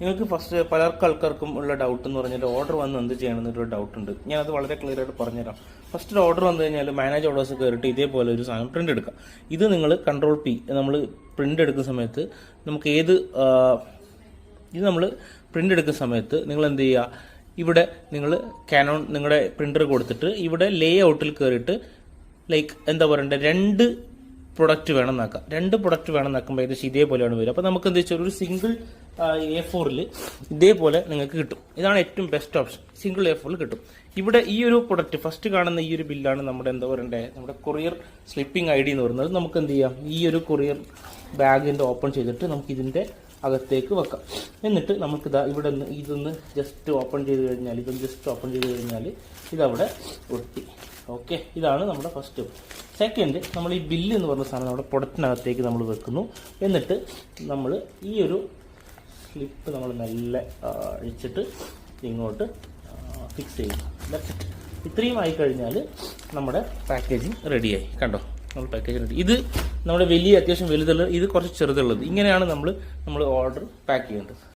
നിങ്ങൾക്ക് ഫസ്റ്റ് പലർക്കും ആൾക്കാർക്കും ഉള്ള ഡൗട്ട് എന്ന് പറഞ്ഞാൽ ഓർഡർ വന്ന് എന്ത് ചെയ്യണം എന്നൊരു ഡൗട്ട് ഉണ്ട്. ഞാൻ അത് വളരെ ക്ലിയർ ആയിട്ട് പറഞ്ഞുതരാം. ഫസ്റ്റ് ഒരു ഓർഡർ വന്നു കഴിഞ്ഞാൽ മാനേജ് ഓർഡേഴ്സ് കയറിയിട്ട് ഇതേപോലെ ഒരു സാധനം പ്രിന്റ് എടുക്കാം. ഇത് നിങ്ങൾ കൺട്രോൾ പി നമ്മൾ പ്രിന്റ് എടുക്കുന്ന സമയത്ത് നമുക്ക് ഏത് ഇത് നമ്മൾ പ്രിന്റ് എടുക്കുന്ന സമയത്ത് നിങ്ങൾ എന്ത് ചെയ്യുക? ഇവിടെ നിങ്ങൾ കാനോൺ നിങ്ങളുടെ പ്രിന്റർ കൊടുത്തിട്ട് ഇവിടെ ലേ ഔട്ടിൽ കയറിയിട്ട് ലൈക്ക് എന്താ പറയണ്ടേ? രണ്ട് പ്രൊഡക്റ്റ് വേണം നോക്കാം രണ്ട് പ്രൊഡക്റ്റ് വേണം നോക്കുമ്പോൾ ഏകദേശം ഇതേപോലെയാണ് വരും അപ്പോൾ നമുക്ക് എന്താ വെച്ചാൽ ഒരു സിംഗിൾ എ ഫോറിൽ ഇതേപോലെ നിങ്ങൾക്ക് കിട്ടും. ഇതാണ് ഏറ്റവും ബെസ്റ്റ് ഓപ്ഷൻ സിംഗിൾ എ ഫോറിൽ കിട്ടും. ഇവിടെ ഈ ഒരു പ്രൊഡക്റ്റ് ഫസ്റ്റ് കാണുന്ന ഈ ഒരു ബില്ലാണ് നമ്മുടെ എന്താ പറയണ്ടേ? നമ്മുടെ കൊറിയർ സ്ലിപ്പിംഗ് ഐ ഡി എന്ന് പറയുന്നത്. നമുക്ക് എന്ത് ചെയ്യാം? ഈ ഒരു കൊറിയർ ബാഗിന്റെ ഓപ്പൺ ചെയ്തിട്ട് നമുക്ക് ഇതിന്റെ അകത്തേക്ക് വെക്കാം. എന്നിട്ട് നമുക്ക് ഇതാ ഇവിടെ നിന്ന് ഇതൊന്ന് ജസ്റ്റ് ഓപ്പൺ ചെയ്ത് കഴിഞ്ഞാൽ ഇതൊന്ന് ജസ്റ്റ് ഓപ്പൺ ചെയ്ത് കഴിഞ്ഞാൽ ഇതവിടെ ഒട്ടി. ഓക്കെ ഇതാണ് നമ്മുടെ ഫസ്റ്റ് സെക്കൻഡ് നമ്മൾ ഈ ബില്ല് എന്ന് പറഞ്ഞ സാധനം നമ്മുടെ പുടത്തിനകത്തേക്ക് നമ്മൾ വെക്കുന്നു. എന്നിട്ട് നമ്മൾ ഈ ഒരു സ്ലിപ്പ് നമ്മൾ നല്ല അഴിച്ചിട്ട് ഇങ്ങോട്ട് ഫിക്സ് ചെയ്യും ദാറ്റ്സ്. ഇത്രയും ആയി കഴിഞ്ഞാൽ നമ്മുടെ പാക്കേജിങ് റെഡിയായി കണ്ടോ? നമ്മൾ പാക്കേജ് റെഡി ഇത് നമ്മുടെ വലിയ അത്യാവശ്യം വലുതുള്ളത് ഇത് കുറച്ച് ചെറുതുള്ളത്. ഇങ്ങനെയാണ് നമ്മൾ നമ്മൾ ഓർഡർ പാക്ക് ചെയ്യേണ്ടത്.